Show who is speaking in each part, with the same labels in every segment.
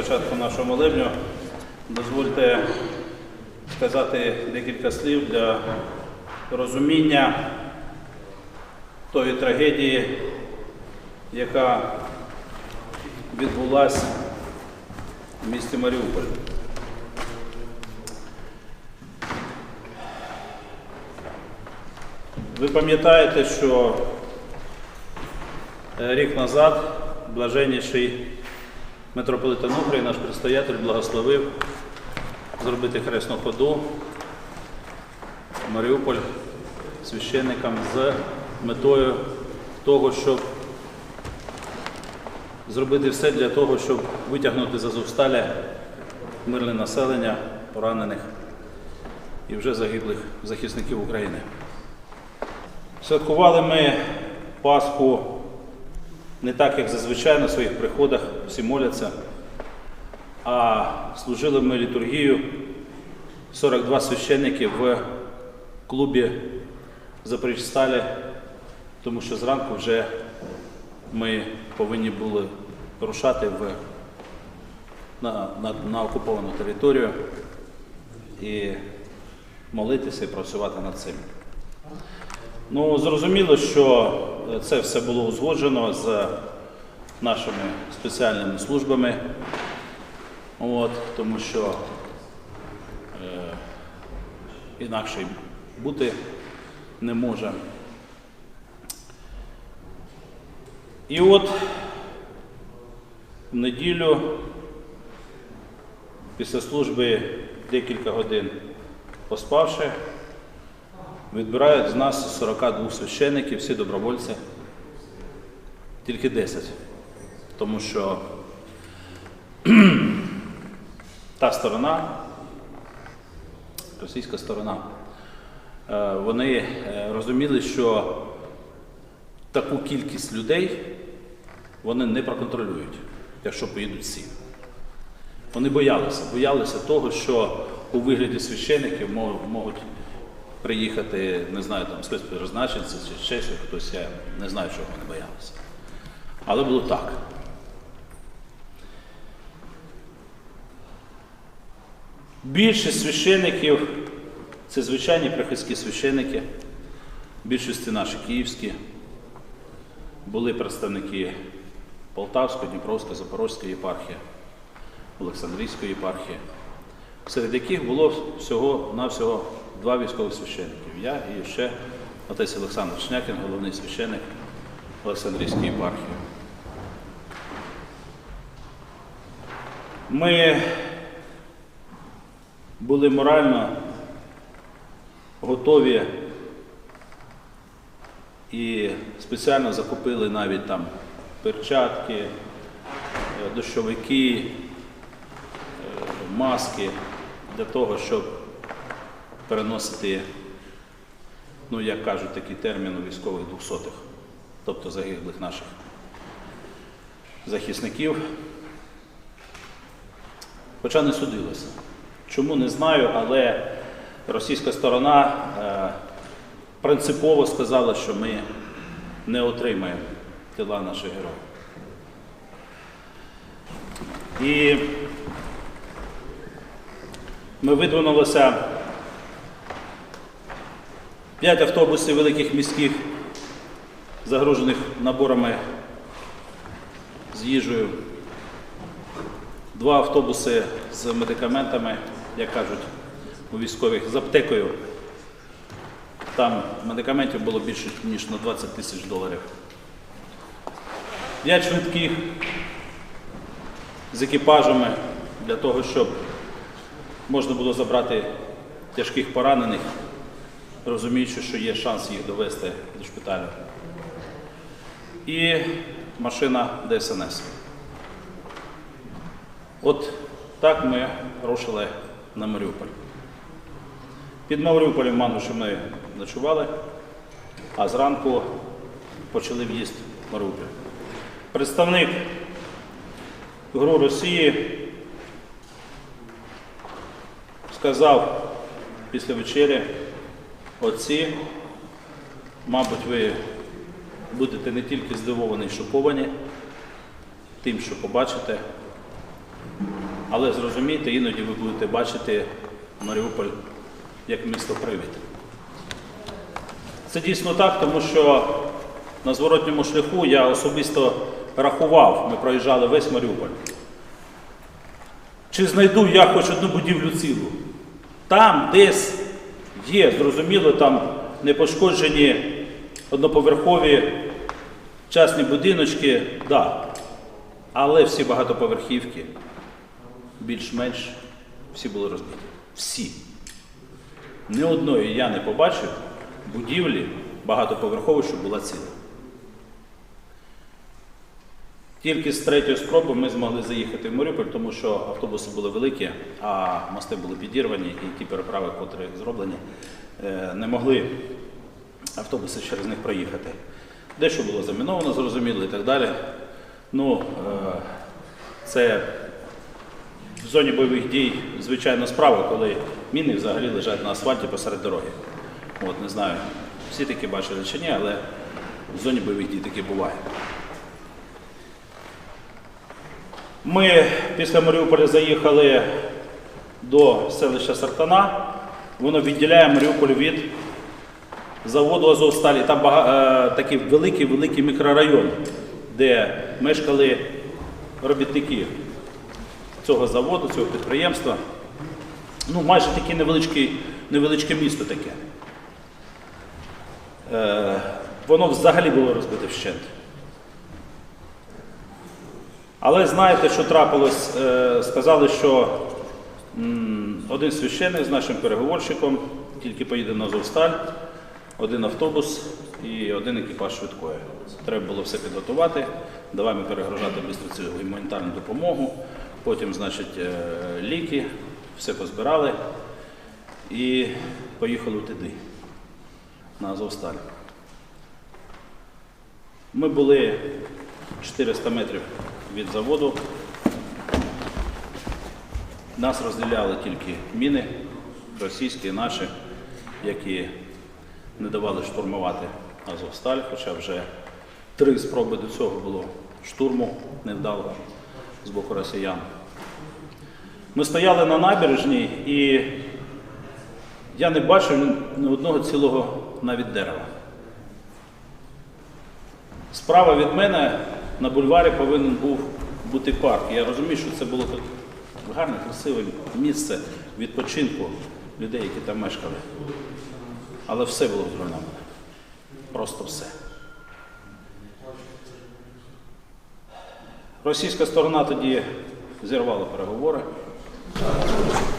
Speaker 1: початку нашого молебню дозвольте сказати декілька слів для розуміння тої трагедії, яка відбулася в місті Маріуполь. Ви пам'ятаєте, що рік назад блаженніший митрополит Онуфрій, наш предстоятель, благословив зробити хресну ходу в Маріуполь священникам з метою того, щоб зробити все для того, щоб витягнути з Азовсталя мирне населення, поранених і вже загиблих захисників України. Святкували ми Пасху не так, як зазвичай на своїх приходах, всі моляться, а служили ми літургію 42 священники в клубі Запоріжсталі, тому що зранку вже ми повинні були рушати в, на, на, на окуповану територію і молитися і працювати над цим. Ну, зрозуміло, що це все було узгоджено з нашими спеціальними службами, от, тому що е, інакше бути не може. І от в неділю після служби декілька годин поспавши, відбирають з нас 42 священиків, всі добровольці, тільки 10. Тому що та сторона, російська сторона, е, вони е, розуміли, що таку кількість людей вони не проконтролюють, якщо поїдуть всі. Вони боялися, боялися того, що у вигляді священиків можуть приїхати, не знаю, там спецпризначенці чи ще щось, хтось, я не знаю, чого вони боялися. Але було так. Більшість священиків це звичайні прихистські священики, більшості наші київські, були представники Полтавської, Дніпровської, Запорозької єпархії, Олександрійської єпархії, серед яких було всього-навсього два військових священників. Я і ще отець Олександр Шнякін, головний священник Олександрійської єпархії. Ми були морально готові і спеціально закупили навіть там перчатки, дощовики, е, маски для того, щоб переносити, ну як кажуть такий термін у військових двохсотих, тобто загиблих наших захисників. Хоча не судилося. Чому не знаю, але російська сторона е, принципово сказала, що ми не отримаємо тіла наших героїв. І ми видвинулися п'ять автобусів великих міських, загружених наборами з їжею, два автобуси з медикаментами, як кажуть у військових, з аптекою. Там медикаментів було більше, ніж на 20 тисяч доларів. П'ять швидких з екіпажами для того, щоб можна було забрати тяжких поранених, розуміючи, що є шанс їх довести до шпиталю. І машина ДСНС. От так ми рушили на Маріуполь. Під Маріуполем Мануші ми ночували, а зранку почали в'їзд в Маріуполь. Представник ГРУ Росії сказав після вечері, отці, мабуть, ви будете не тільки здивовані, шоковані тим, що побачите, Але зрозумійте, іноді ви будете бачити Маріуполь як місто привід. Це дійсно так, тому що на зворотньому шляху я особисто рахував, ми проїжджали весь Маріуполь. Чи знайду я хоч одну будівлю цілу? Там десь є, зрозуміло, там не пошкоджені одноповерхові частні будиночки, да. але всі багатоповерхівки, більш-менш всі були розбиті. Всі. Ні одної я не побачив будівлі багатоповерхової, що була ціла. Тільки з третьої спроби ми змогли заїхати в Маріуполь, тому що автобуси були великі, а мости були підірвані, і ті переправи, котрі зроблені, е, не могли автобуси через них проїхати. Дещо було заміновано, зрозуміло і так далі. Ну, е, це в зоні бойових дій звичайна справа, коли міни взагалі лежать на асфальті посеред дороги. От, не знаю, всі такі бачили чи ні, але в зоні бойових дій таке буває. Ми після Маріуполя заїхали до селища Сартана. Воно відділяє Маріуполь від заводу Азовсталі. Там е, такий великий-великий мікрорайон, де мешкали робітники цього заводу, цього підприємства. Ну, майже таке невеличке, невеличке місто таке. Е, воно взагалі було розбите вщент. Але знаєте, що трапилось? Е, Сказали, що один священник з нашим переговорщиком тільки поїде на Азовсталь, один автобус і один екіпаж швидкої. Треба було все підготувати. Давай ми перегружати швидко цю гуманітарну допомогу. Потім, значить, е, ліки, все позбирали і поїхали туди, на Азовсталь. Ми були 400 метрів від заводу. Нас розділяли тільки міни, російські наші, які не давали штурмувати Азовсталь, хоча вже три спроби до цього було штурму невдалого з боку росіян. Ми стояли на набережній і я не бачив ні одного цілого навіть дерева. Справа від мене на бульварі повинен був бути парк. Я розумію, що це було гарне, красиве місце відпочинку людей, які там мешкали. Але все було зруйновано. Просто все. Російська сторона тоді зірвала переговори.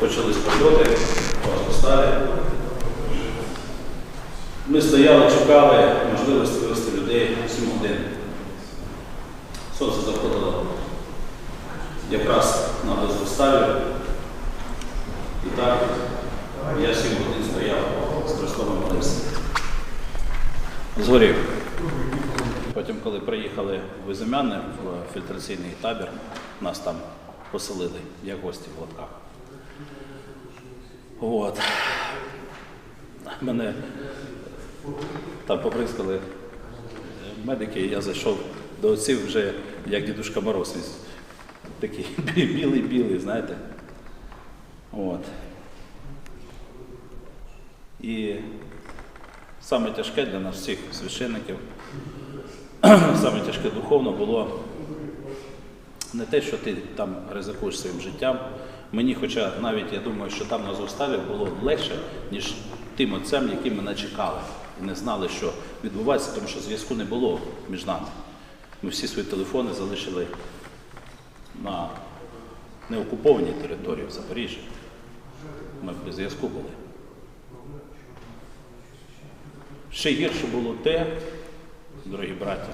Speaker 1: Почались прильоти, стали. Ми стояли, чекали можливості вивезти людей 7 годин. Сонце заходило якраз на Азовсталі. І так я 7 годин стояв з Христом молився. Згорів. Потім, коли приїхали в Безім'яне, в фільтраційний табір, нас там поселили, як гості в латках. От. Мене там поприскали медики, я зайшов до отців вже як дідушка Мороз. Такий білий-білий, знаєте. От. І саме тяжке для нас всіх священників, саме тяжке духовно було не те, що ти там ризикуєш своїм життям. Мені, хоча навіть я думаю, що там на Зоставі було легше, ніж тим отцям, які мене чекали і не знали, що відбувається, тому що зв'язку не було між нами. Ми всі свої телефони залишили на неокупованій території в Запоріжжі. Ми без зв'язку були. Ще гірше було те, дорогі браті,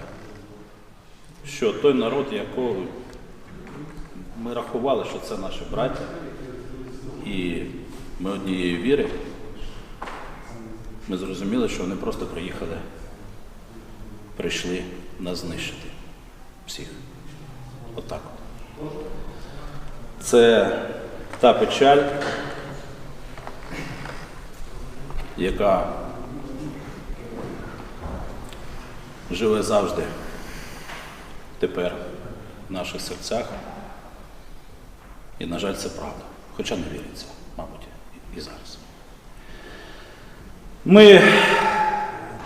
Speaker 1: що той народ, якого ми рахували, що це наші браття, і ми однієї віри, ми зрозуміли, що вони просто приїхали, прийшли нас знищити. Отак от. Це та печаль, яка живе завжди тепер в наших серцях. І, на жаль, це правда. Хоча не віриться, мабуть, і зараз. Ми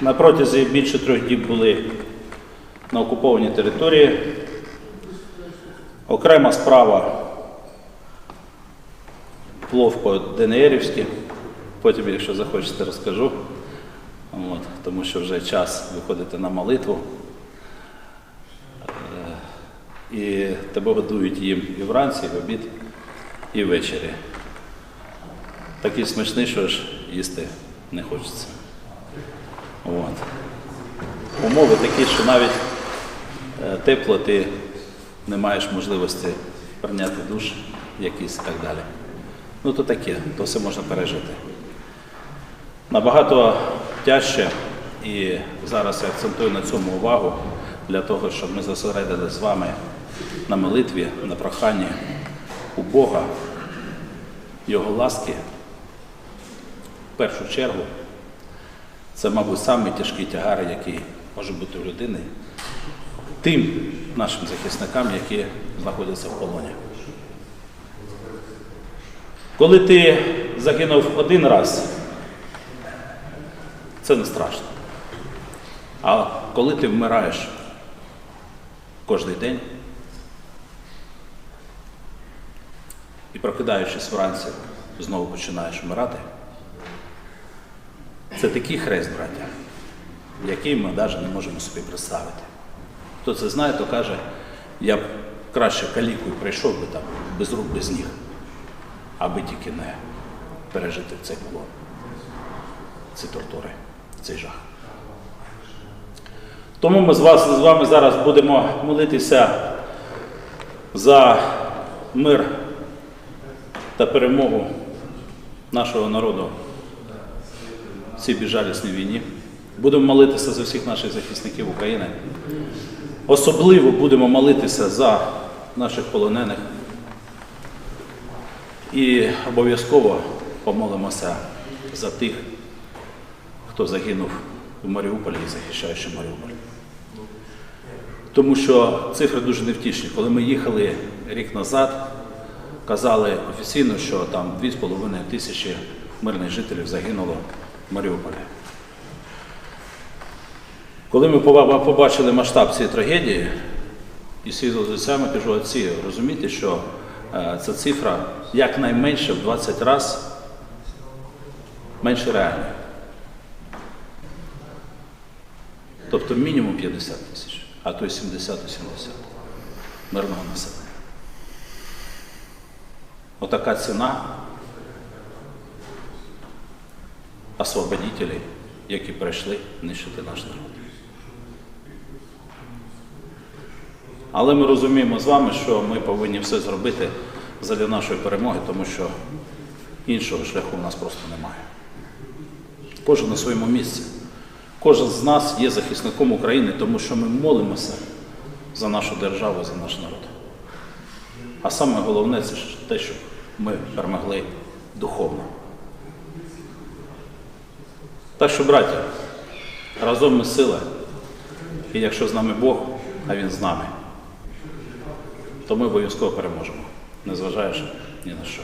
Speaker 1: на протязі більше трьох діб були на окупованій території. Окрема справа плов по ДНРівськи. Потім, якщо захочете, розкажу. От, тому що вже час виходити на молитву. Е, І тебе годують їм і вранці, і в обід, і ввечері. Такий смачний, що ж їсти не хочеться. От. Умови такі, що навіть тепло ти не маєш можливості прийняти душ якийсь і так далі. Ну то таке, то все можна пережити. Набагато тяжче, і зараз я акцентую на цьому увагу для того, щоб ми зосередили з вами на молитві, на проханні у Бога, Його ласки. В першу чергу, це, мабуть, самий тягар, який може бути у людини, тим нашим захисникам, які знаходяться в полоні. Коли ти загинув один раз, це не страшно. А коли ти вмираєш кожен день і прокидаючись вранці, знову починаєш вмирати, це такий хрест, браття, який ми навіть не можемо собі представити. Хто це знає, то каже, я б краще калікою прийшов би там без рук, без ніг, аби тільки не пережити цей полон, ці тортури, цей жах. Тому ми з, вас, з вами зараз будемо молитися за мир та перемогу нашого народу в цій безжалісній війні. Будемо молитися за всіх наших захисників України. Особливо будемо молитися за наших полонених. І обов'язково помолимося за тих, хто загинув у Маріуполі і захищаючи Маріуполь. Тому що цифри дуже невтішні. Коли ми їхали рік назад, казали офіційно, що там 2,5 тисячі мирних жителів загинуло в Маріуполі. Коли ми побачили масштаб цієї трагедії, і сіли з отцями, кажу, отці, розумієте, що е, ця цифра якнайменше в 20 разів менше реальної. Тобто мінімум 50 тисяч, а то й 70-80 мирного населення. Отака ціна освободителей, які прийшли нищити наш народ. Але ми розуміємо з вами, що ми повинні все зробити задля нашої перемоги, тому що іншого шляху в нас просто немає. Кожен на своєму місці. Кожен з нас є захисником України, тому що ми молимося за нашу державу, за наш народ. А саме головне це те, щоб ми перемогли духовно. Так що, браття, разом ми сила. І якщо з нами Бог, а Він з нами, то ми обов'язково переможемо, незважаючи ні на що.